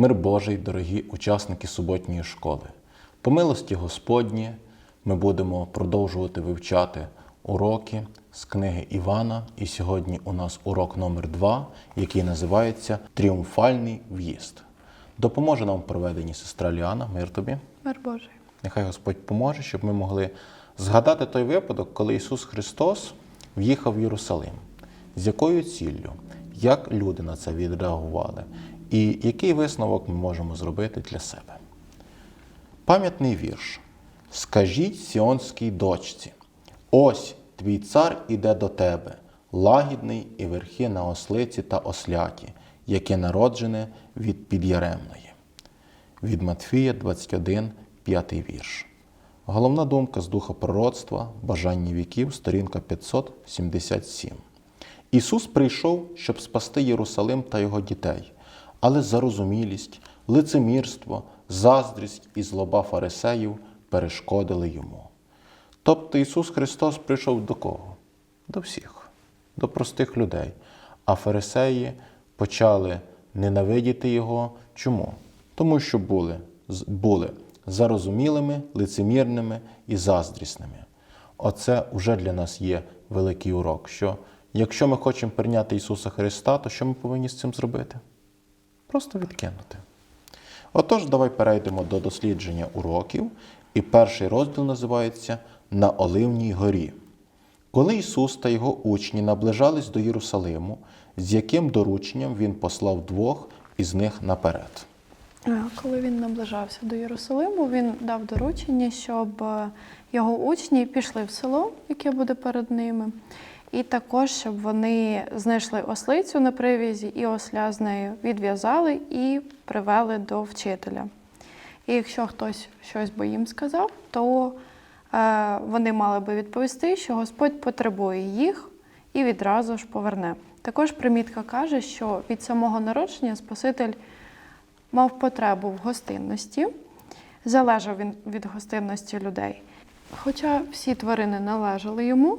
Мир Божий, дорогі учасники суботньої школи. По милості Господні ми будемо продовжувати вивчати уроки з книги Івана. І сьогодні у нас урок номер 2 який називається Тріумфальний в'їзд. Допоможе нам в проведенні сестра Ліана. Мир тобі. Мир Божий. Нехай Господь поможе, щоб ми могли згадати той випадок, коли Ісус Христос в'їхав в Єрусалим. З якою ціллю, як люди на це відреагували, і який висновок ми можемо зробити для себе. Пам'ятний вірш. Скажіть сіонській дочці: ось твій цар іде до тебе, лагідний і верхи на ослиці та осляті, яке народжене від підяремної. Від Матфія 21, 5 вірш. Головна думка з духа пророцтва, бажання віків, сторінка 577. Ісус прийшов, щоб спасти Єрусалим та його дітей, але зарозумілість, лицемірство, заздрість і злоба фарисеїв перешкодили йому. Тобто Ісус Христос прийшов до кого? До всіх, до простих людей. А фарисеї почали ненавидіти Його. Чому? Тому що були, були зарозумілими, лицемірними і заздрісними. Оце вже для нас є великий урок, що якщо ми хочемо прийняти Ісуса Христа, то що ми повинні з цим зробити? Просто відкинути. Отож, давай перейдемо до дослідження уроків. І перший розділ називається На Оливній горі. Коли Ісус та його учні наближались до Єрусалиму, з яким дорученням Він послав двох із них наперед. Коли він наближався до Єрусалиму, він дав доручення, щоб е, його учні пішли в село, яке буде перед ними, і також щоб вони знайшли ослицю на привізі і осля з нею відв'язали і привели до вчителя. І якщо хтось щось би їм сказав, то е, вони мали би відповісти, що Господь потребує їх і відразу ж поверне. Також примітка каже, що від самого народження Спаситель мав потребу в гостинності, залежав він від гостинності людей. Хоча всі тварини належали йому,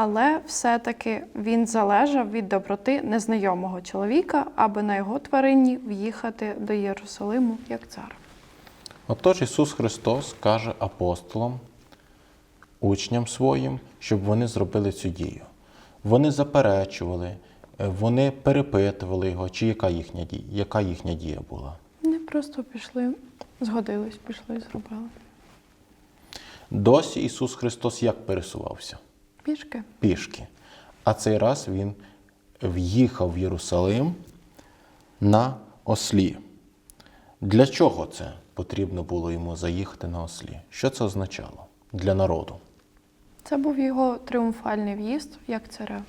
але все-таки він залежав від доброти незнайомого чоловіка, аби на його тварині в'їхати до Єрусалиму як цар. Отож Ісус Христос каже апостолам, учням своїм, щоб вони зробили цю дію. Вони заперечували, е, вони перепитували його, чи яка їхня дія, яка їхня дія була. Вони просто пішли, згодились, пішли і зробили. Досі Ісус Христос як пересувався? Пішки. Пішки. А цей раз Він в'їхав в Єрусалим на ослі. Для чого це потрібно було йому заїхати на ослі? Що це означало для народу? Це був його тріумфальний в'їзд як царя.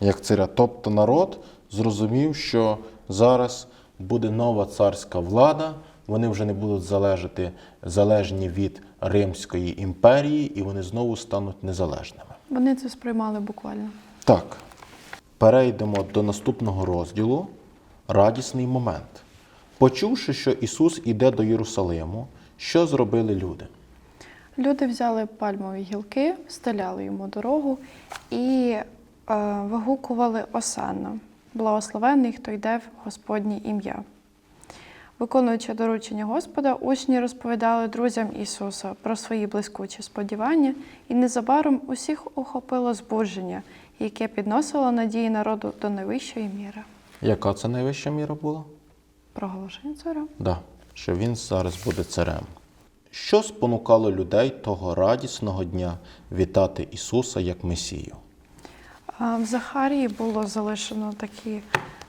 як царя. Тобто народ зрозумів, що зараз буде нова царська влада, вони вже не будуть залежати, залежні від Римської імперії, і вони знову стануть незалежними. Вони це сприймали буквально. Так, перейдемо до наступного розділу. Радісний момент. Почувши, що Ісус іде до Єрусалиму, що зробили люди? Люди взяли пальмові гілки, стеляли йому дорогу і е, вигукували осанна. Благословений, хто йде в Господнє ім'я. Виконуючи доручення Господа, учні розповідали друзям Ісуса про свої блискучі сподівання, і незабаром усіх охопило збудження, яке підносило надії народу до найвищої міри. Яка це найвища міра була? Проголошення царя. Да, що він зараз буде царем. Що спонукало людей того радісного дня вітати Ісуса як Месію? В Захарії було залишено такі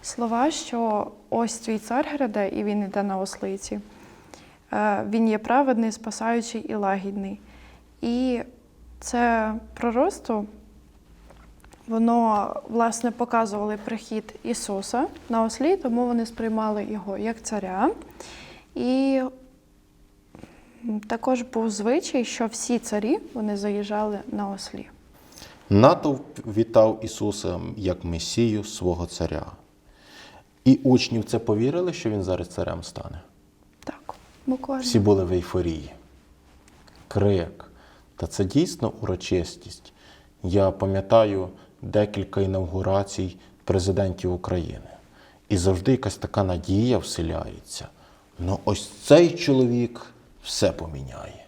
слова, що ось твій цар гряде, і він іде на ослиці. Е, Він є праведний, спасаючий і лагідний. І це пророцтво, воно власне показувало прихід Ісуса на ослі, тому вони сприймали його як царя. І також був звичай, що всі царі вони заїжджали на ослі. Натовп вітав Ісуса як Месію свого царя. І учні в це повірили, що він зараз царем стане. Так, буквально. Всі були в ейфорії. Крик. Та це дійсно урочистість. Я пам'ятаю декілька інавгурацій президентів України. І завжди якась така надія вселяється. ну ось цей чоловік все поміняє.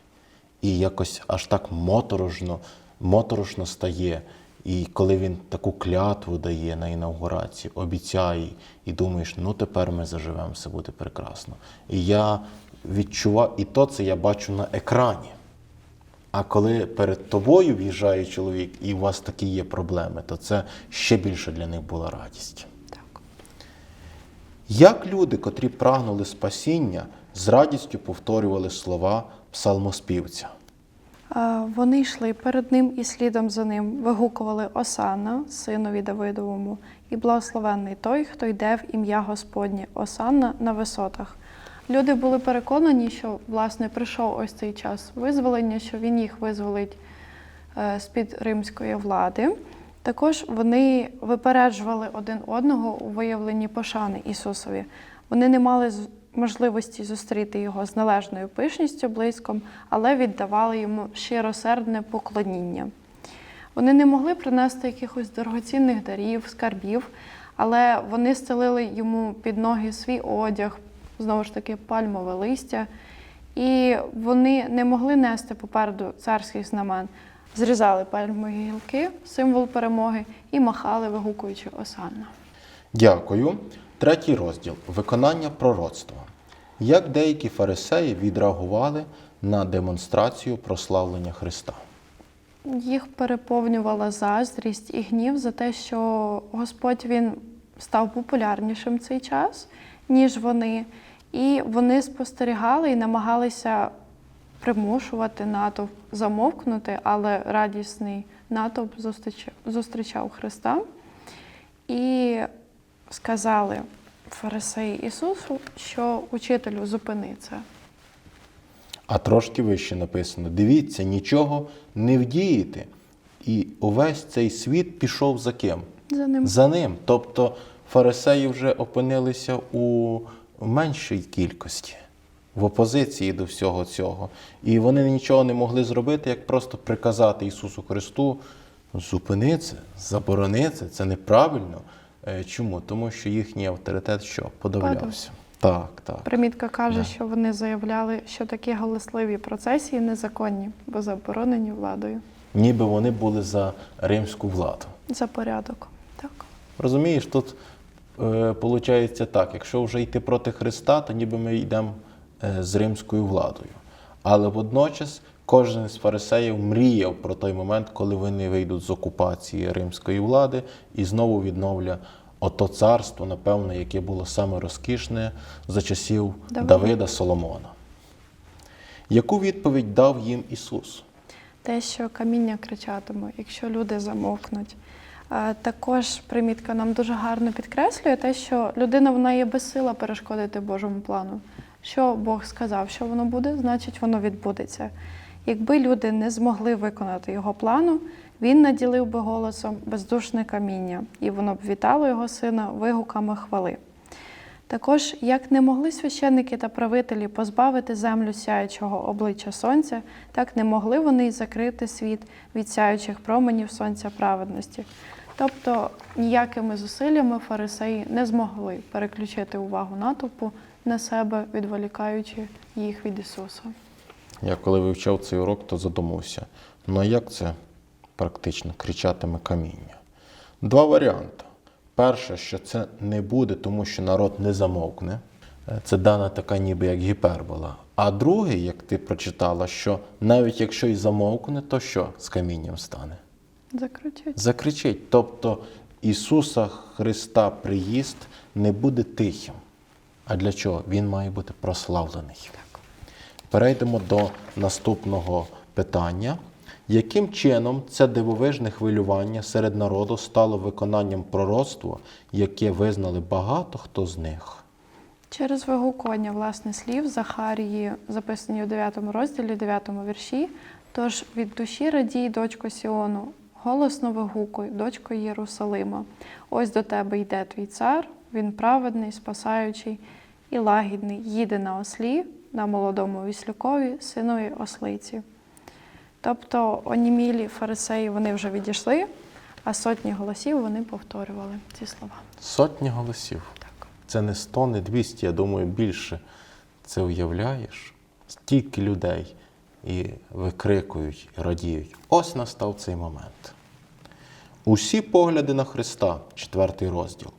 І якось аж так моторошно, моторошно стає. І коли він таку клятву дає на інаугурації, обіцяє, і думаєш, ну тепер ми заживемо, все буде прекрасно. І я відчуваю, і то це я бачу на екрані. А коли перед тобою в'їжджає чоловік, і у вас такі є проблеми, то це ще більше для них була радість. Так. Як люди, котрі прагнули спасіння, з радістю повторювали слова псалмоспівця? Вони йшли перед ним і слідом за ним вигукували Осанна, синові Давидовому, і благословенний той, хто йде в ім'я Господнє, Осанна на висотах. Люди були переконані, що власне прийшов ось цей час визволення, що він їх визволить е, з-під римської влади. Також вони випереджували один одного у виявленні пошани Ісусові. Вони не мали можливості зустріти його з належною пишністю близьком, але віддавали йому щиросердне поклоніння. Вони не могли принести якихось дорогоцінних дарів, скарбів, але вони стелили йому під ноги свій одяг, знову ж таки, пальмове листя, і вони не могли нести попереду царських знамен. Зрізали пальмові гілки, символ перемоги, і махали, вигукуючи Осанна. Дякую. Третій розділ виконання пророцтва. Як деякі фарисеї відреагували на демонстрацію прославлення Христа? Їх переповнювала заздрість і гнів за те, що Господь він став популярнішим цей час, ніж вони. І вони спостерігали і намагалися примушувати натовп замовкнути, але радісний натовп зустрічав, Христа. І сказали фарисеї Ісусу, що учителю зупини це. А трошки вище написано: дивіться, нічого не вдієте. І увесь цей світ пішов за ким? За ним За ним. Тобто фарисеї вже опинилися у меншій кількості, в опозиції до всього цього. І вони нічого не могли зробити, як просто приказати Ісусу Христу: зупини це, заборони це, це неправильно. Е, Чому? Тому що їхній авторитет що? Подавлявся. Так, так. Примітка каже, Да. що вони заявляли, що такі галасливі процесії незаконні, бо заборонені владою Ніби вони були за римську владу. за порядок. Так. Розумієш, тут виходить так, якщо вже йти проти Христа, то ніби ми йдемо е, з римською владою. Але водночас кожен з фарисеїв мріяв про той момент, коли вони вийдуть з окупації римської влади і знову відновля ото царство, напевне, яке було саме розкішне за часів Давида. Давида Соломона. Яку відповідь дав їм Ісус? Те, що каміння кричатиме, якщо люди замовкнуть. Е, Також примітка нам дуже гарно підкреслює те, що людина вона є безсила перешкодити Божому плану. Що Бог сказав, що воно буде, значить воно відбудеться. Якби люди не змогли виконати його плану, він наділив би голосом бездушне каміння, і воно б вітало його сина вигуками хвали. Також, як не могли священники та правителі позбавити землю сяючого обличчя сонця, так не могли вони й закрити світ від сяючих променів сонця праведності. Тобто ніякими зусиллями фарисеї не змогли переключити увагу натовпу на себе, відволікаючи їх від Ісуса. Я коли вивчав цей урок, то задумався, ну а як це практично кричатиме каміння? Два варіанти. Перше, що це не буде, тому що народ не замовкне. Е, Це дана така ніби як гіпербола. А другий, як ти прочитала, що навіть якщо і замовкне, то що з камінням стане? Закричить. Закричить. Тобто Ісуса Христа приїзд не буде тихим. А для чого? Він має бути прославлений. Перейдемо до наступного питання. Яким чином це дивовижне хвилювання серед народу стало виконанням пророцтва, яке визнали багато хто з них? Через вигукування власне слів Захарії, записані у 9 розділі, 9 вірші. Тож від душі радій, дочко Сіону, голосно вигукуй, дочко Єрусалима. Ось до тебе йде твій цар, він праведний, спасаючий і лагідний, їде на ослі, на молодому віслюкові, синові ослиці. Тобто онімілі фарисеї вони вже відійшли, а сотні голосів вони повторювали ці слова. Сотні голосів. Так. Це не 100, не 200, я думаю, більше. Це уявляєш? Стільки людей і викрикують, і радіють. Ось настав цей момент. Усі погляди на Христа, четвертий розділ.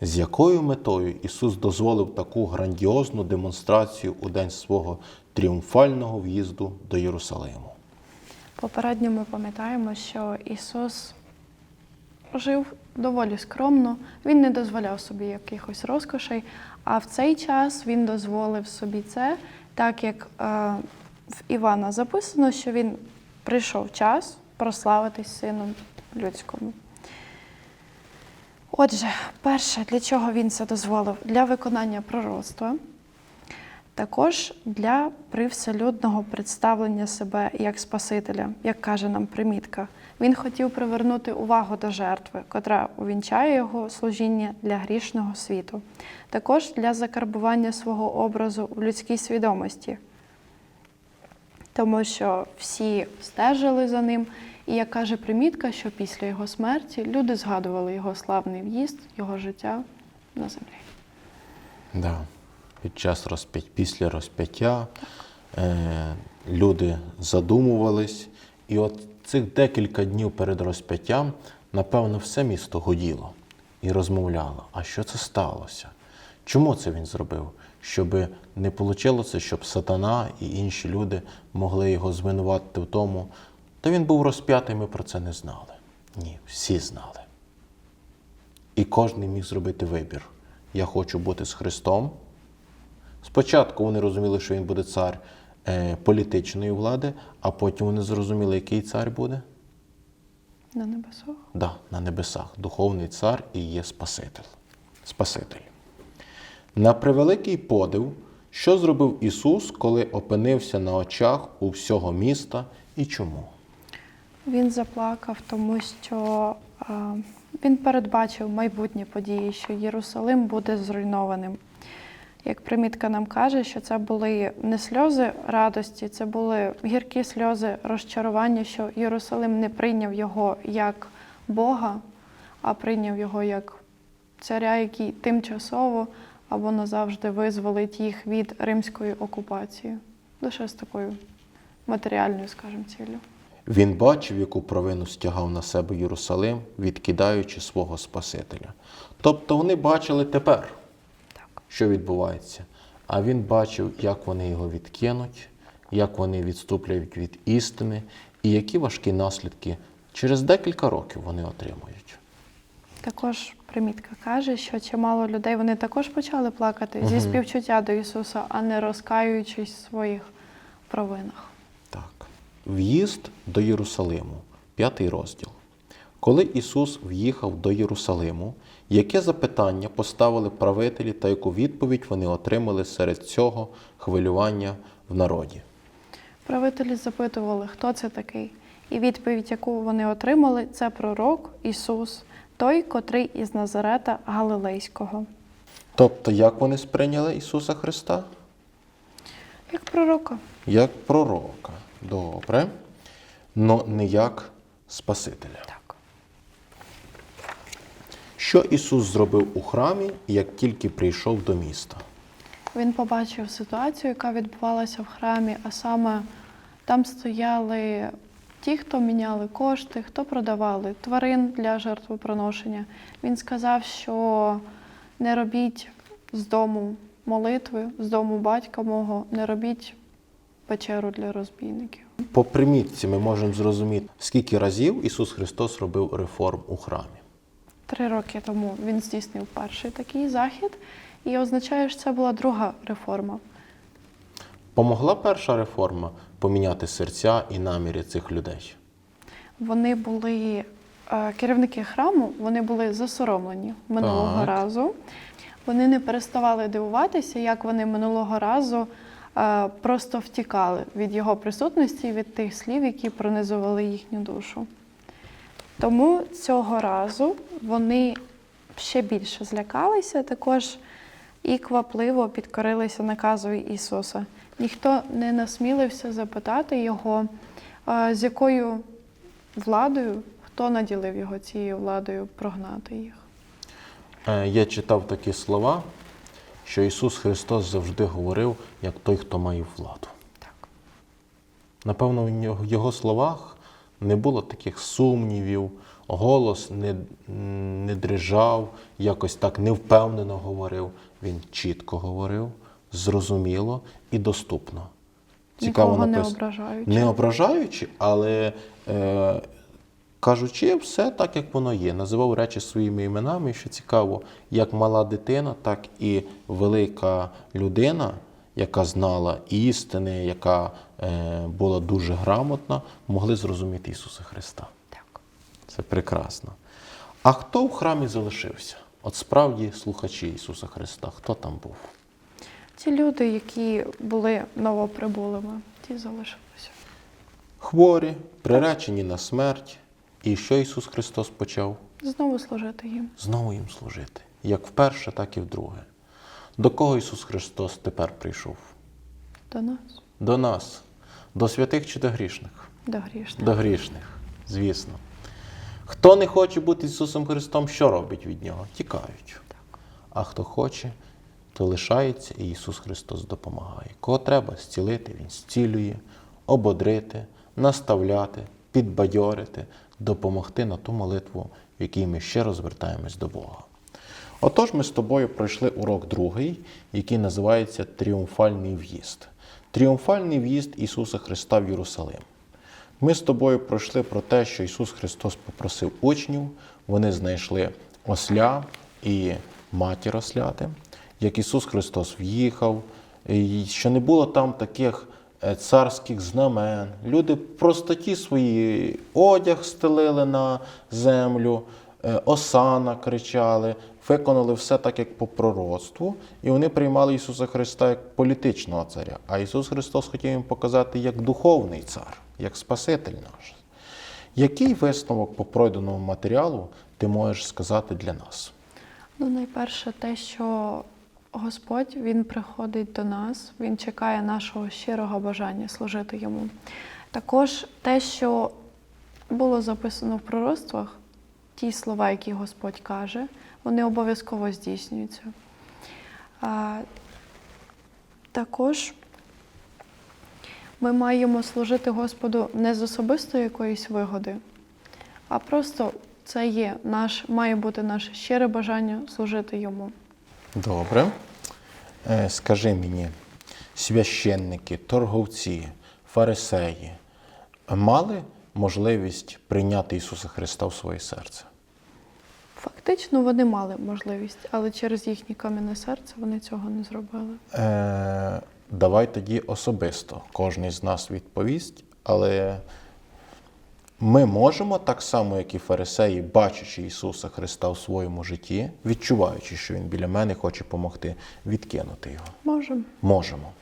З якою метою Ісус дозволив таку грандіозну демонстрацію у день свого тріумфального в'їзду до Єрусалиму? Попередньо ми пам'ятаємо, що Ісус жив доволі скромно, Він не дозволяв собі якихось розкошей, а в цей час Він дозволив собі це, так як е, в Івана записано, що він прийшов час прославитись Сином Людському. Отже, перше, для чого він це дозволив? Для виконання пророцтва, також для привселюдного представлення себе як Спасителя, як каже нам примітка. Він хотів привернути увагу до жертви, котра увінчає його служіння для грішного світу, також для закарбування свого образу в людській свідомості, тому що всі стежили за ним. І як каже примітка, що після його смерті люди згадували його славний в'їзд, його життя на землі. Да. Під час розп'ять, після розп'яття е, люди задумувались, і от цих декілька днів перед розп'яттям, напевно, все місто гуділо і розмовляло. А що це сталося? Чому це він зробив? Щоб не вийшло, щоб сатана і інші люди могли його звинуватити в тому, та він був розп'ятий, ми про це не знали. Ні, всі знали. І кожен міг зробити вибір. Я хочу бути з Христом. Спочатку вони розуміли, що він буде цар е, політичної влади, а потім вони зрозуміли, який цар буде? На небесах. Да, на небесах. Духовний цар і є Спаситель. Спаситель. На превеликий подив, що зробив Ісус, коли опинився на очах у всього міста і чому? Він заплакав, тому що е, він передбачив майбутні події, що Єрусалим буде зруйнованим. Як примітка нам каже, що це були не сльози радості, це були гіркі сльози розчарування, що Єрусалим не прийняв його як Бога, а прийняв його як царя, який тимчасово або назавжди визволить їх від римської окупації. Лише з такою матеріальною, скажімо, ціллю. Він бачив, яку провину стягав на себе Єрусалим, відкидаючи свого Спасителя. Тобто вони бачили тепер, що відбувається. А він бачив, як вони його відкинуть, як вони відступлять від істини, і які важкі наслідки через декілька років вони отримують. Також примітка каже, що чимало людей вони також почали плакати зі співчуття до Ісуса, а не розкаюючись в своїх провинах. Так. В'їзд до Єрусалиму, п'ятий розділ. Коли Ісус в'їхав до Єрусалиму, яке запитання поставили правителі та яку відповідь вони отримали серед цього хвилювання в народі? Правителі запитували, хто це такий. І відповідь, яку вони отримали, це пророк Ісус, той, котрий із Назарета Галилейського. Тобто, як вони сприйняли Ісуса Христа? Як пророка. Як пророка. Добре. Но не як Спасителя. Так. Що Ісус зробив у храмі, як тільки прийшов до міста? Він побачив ситуацію, яка відбувалася в храмі, а саме там стояли ті, хто міняли кошти, хто продавали тварин для жертвоприношення. Він сказав, що не робіть з дому молитви, з дому батька мого, не робіть печеру для розбійників. По примітці ми можемо зрозуміти, скільки разів Ісус Христос робив реформ у храмі. Три роки тому він здійснив перший такий захід, і означає, що це була друга реформа. Помогла перша реформа поміняти серця і наміри цих людей. Вони були е, керівники храму, вони були засоромлені минулого Так. разу. Вони не переставали дивуватися, як вони минулого разу просто втікали від його присутності, від тих слів, які пронизували їхню душу. Тому цього разу вони ще більше злякалися, також і квапливо підкорилися наказові Ісуса. Ніхто не насмілився запитати його, е, з якою владою, хто наділив його цією владою прогнати їх. Е, Я читав такі слова, що Ісус Христос завжди говорив як той, хто має владу. Так. Напевно, в його словах не було таких сумнівів, голос не, не дрижав, якось так невпевнено говорив. Він чітко говорив, зрозуміло і доступно. Нікого не написано. ображаючи. Не ображаючи, але е, кажучи все так, як воно є. Називав речі своїми іменами, що цікаво, як мала дитина, так і велика людина, яка знала істини, яка е, була дуже грамотна, могли зрозуміти Ісуса Христа. Так. Це прекрасно. А хто в храмі залишився? От справді слухачі Ісуса Христа, хто там був? Ті люди, які були новоприбулими, ті залишилися. Хворі, приречені на смерть. І що Ісус Христос почав? Знову служити їм. Знову їм служити. Як вперше, так і вдруге. До кого Ісус Христос тепер прийшов? До нас, До нас, до святих чи до грішних? до грішних. До грішних, звісно. Хто не хоче бути Ісусом Христом, що робить від Нього? Тікають. Так. А хто хоче, то лишається, і Ісус Христос допомагає. Кого треба зцілити, Він зцілює, ободрити, наставляти, підбадьорити, допомогти на ту молитву, в якій ми ще розвертаємось до Бога. Отож, ми з тобою пройшли урок другий, який називається Тріумфальний в'їзд. Тріумфальний в'їзд Ісуса Христа в Єрусалим. Ми з тобою пройшли про те, що Ісус Христос попросив учнів, вони знайшли осля і матір осляти, як Ісус Христос в'їхав, і що не було там таких царських знамен. Люди в простоті свої одяг стелили на землю, е, осана кричали, виконали все так, як по пророцтву, і вони приймали Ісуса Христа як політичного царя. А Ісус Христос хотів їм показати як духовний цар, як Спаситель наш. Який висновок по пройденому матеріалу ти можеш сказати для нас? Ну, найперше, те, що Господь Він приходить до нас, Він чекає нашого щирого бажання служити йому. Також те, що було записано в пророцтвах, ті слова, які Господь каже, вони обов'язково здійснюються. Також ми маємо служити Господу не з особистої якоїсь вигоди, а просто це є наш, має бути наше щире бажання служити йому. Добре. Е, Скажи мені, священники, торговці, фарисеї мали можливість прийняти Ісуса Христа в своє серце? Фактично вони мали можливість, але через їхнє кам'яне серце вони цього не зробили. Е, давай тоді особисто. Кожен з нас відповість, але ми можемо так само, як і фарисеї, бачачи Ісуса Христа в своєму житті, відчуваючи, що Він біля мене хоче допомогти, відкинути його. Можемо. Можемо.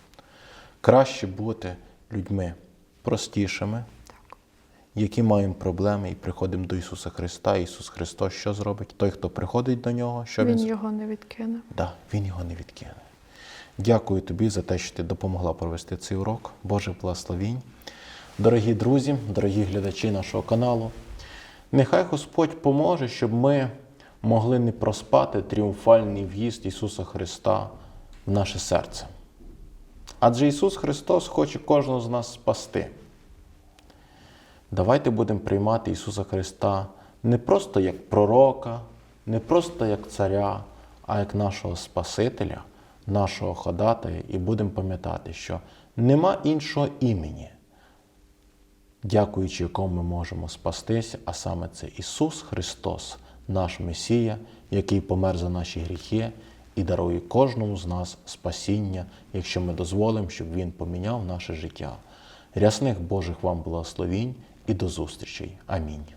Краще бути людьми простішими, Так. які маємо проблеми і приходимо до Ісуса Христа. Ісус Христос що зробить? Той, хто приходить до нього, що Він, Він його не відкине. Да, він його не відкине. Дякую тобі за те, що ти допомогла провести цей урок. Боже благословінь. Дорогі друзі, дорогі глядачі нашого каналу. Нехай Господь поможе, щоб ми могли не проспати тріумфальний в'їзд Ісуса Христа в наше серце. Адже Ісус Христос хоче кожного з нас спасти. Давайте будемо приймати Ісуса Христа не просто як пророка, не просто як царя, а як нашого Спасителя, нашого ходатая, і будемо пам'ятати, що нема іншого імені, дякуючи якому ми можемо спастися, а саме це Ісус Христос, наш Месія, який помер за наші гріхи і дарує кожному з нас спасіння, якщо ми дозволимо, щоб Він поміняв наше життя. Рясних Божих вам благословінь і до зустрічей. Амінь.